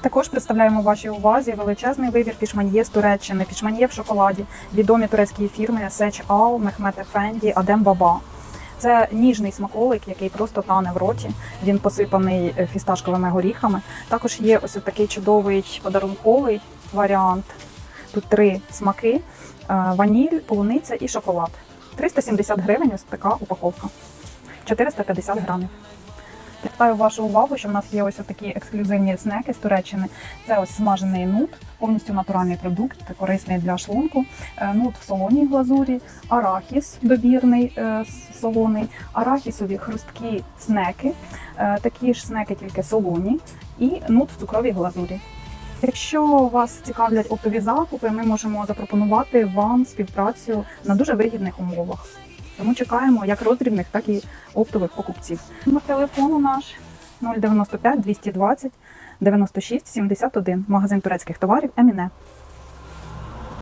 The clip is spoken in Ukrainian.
Також представляємо вашій увазі величезний вибір пішманьє з Туреччини, пішманьє в шоколаді, відомі турецькі фірми Сеч Ал, Мехмет Ефенді, Адем Баба. Це ніжний смаколик, який просто тане в роті. Він посипаний е, фісташковими горіхами. Також є ось такий чудовий подарунковий варіант. Тут три смаки: е, ваніль, полуниця і шоколад. 370 гривень ось така упаковка. 450 грамів. Звертаю вашу увагу, що в нас є ось такі ексклюзивні снеки з Туреччини. Це ось смажений нут, повністю натуральний продукт, корисний для шлунку. Е, Нут в солоній глазурі, арахіс добірний е, солоний, арахісові хрусткі снеки, е, такі ж снеки, тільки солоні, і нут в цукровій глазурі. Якщо вас цікавлять оптові закупи, ми можемо запропонувати вам співпрацю на дуже вигідних умовах. Тому чекаємо як роздрібних, так і оптових покупців. Номер телефону наш 095 220 96 71. Магазин турецьких товарів Еміне.